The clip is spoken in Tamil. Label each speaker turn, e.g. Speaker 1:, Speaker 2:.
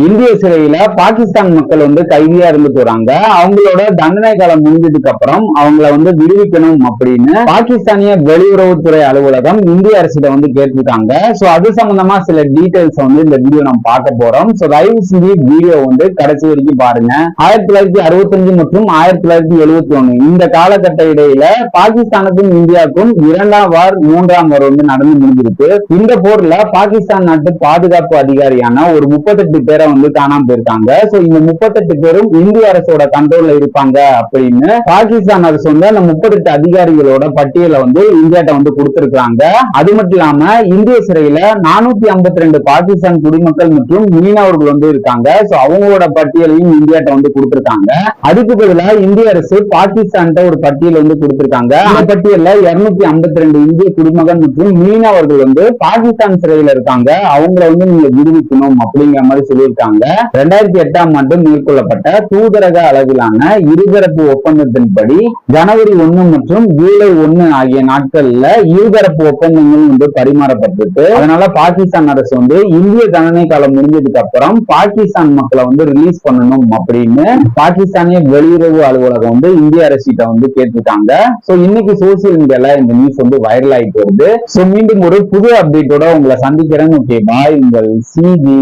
Speaker 1: இந்திய சிறையில பாகிஸ்தான் மக்கள் வந்து கைதியா இருந்துட்டு வராங்க அவங்களோட தண்டனை காலம் முடிஞ்சதுக்கு அப்புறம் அவங்கள வந்து விடுவிக்கணும் அப்படின்னு பாகிஸ்தானிய வெளியுறவுத்துறை அலுவலகம் இந்திய அரசிட வந்து கேட்டிருக்காங்க. சோ அது சம்பந்தமா சில டீடைல்ஸ் வந்து இந்த வீடியோ நம்ம பார்க்க போறோம். சோ தயவு செஞ்சு வீடியோ வந்து கடைசி வரைக்கும் பாருங்க. ஆயிரத்தி தொள்ளாயிரத்தி அறுபத்தஞ்சு மற்றும் ஆயிரத்தி தொள்ளாயிரத்தி எழுபத்தி ஒண்ணு இந்த காலகட்ட இடையில பாகிஸ்தானுக்கும் இந்தியாவுக்கும் இரண்டாம் வார் மூன்றாம் வார் வந்து நடந்து முடிஞ்சிருக்கு. இந்த போர்ல பாகிஸ்தான் நாட்டு பாதுகாப்பு அதிகாரியான ஒரு முப்பத்தெட்டு பேர் வந்து காணாம போயிருக்காங்க. சோ இந்த முப்பத்தெட்டு பேரும் இந்திய அரசோட கண்ட்ரோல்ல இருப்பாங்க அப்படின்னு பாகிஸ்தான் அரசு வந்து அந்த முப்பத்தெட்டு அதிகாரிகளோட பட்டியலை வந்து இந்தியாட்ட வந்து கொடுத்திருக்காங்க அது மட்டும் இல்லாம இந்திய சிறையில நானூத்தி ஐம்பத்தி ரெண்டு பாகிஸ்தான் குடிமக்கள் மற்றும் மீனவர்கள் வந்து இருக்காங்க. சோ அவங்களோட பட்டியலையும் இந்தியாட்ட வந்து கொடுத்திருக்காங்க. அதுக்கு பதிலாக இந்திய அரசு பாகிஸ்தான்கிட்ட ஒரு பட்டியல் வந்து கொடுத்திருக்காங்க. அந்த பட்டியல்ல இருநூத்தி ஐம்பத்தி ரெண்டு இந்திய குடிமகன் மற்றும் மீனவர்கள் வந்து பாகிஸ்தான் சிறையில இருக்காங்க. அவங்கள வந்து நீங்க விடுவிக்கணும் அப்படிங்கிற மாதிரி சொல்லி சொல்லியிருக்காங்க ரெண்டாயிரத்தி எட்டாம் ஆண்டு மேற்கொள்ளப்பட்ட தூதரக அளவிலான இருதரப்பு ஒப்பந்தத்தின்படி ஜனவரி ஒண்ணு மற்றும் ஜூலை ஒன்னு ஆகிய நாட்கள்ல இருதரப்பு ஒப்பந்தங்கள் வந்து பரிமாறப்பட்டிருக்கு. அதனால பாகிஸ்தான் அரசு வந்து இந்திய தண்டனை காலம் முடிஞ்சதுக்கு அப்புறம் பாகிஸ்தான் மக்களை வந்து ரிலீஸ் பண்ணணும் அப்படின்னு பாகிஸ்தானிய வெளியுறவு அலுவலகம் வந்து இந்திய அரசிட்ட வந்து கேட்டிருக்காங்க. சோ இன்னைக்கு சோசியல் மீடியால இந்த நியூஸ் வந்து வைரல் ஆயிட்டு வருது சோ மீண்டும் ஒரு புது அப்டேட்டோட உங்களை சந்திக்கிறேன். ஓகே பாய் உங்கள் சிஜி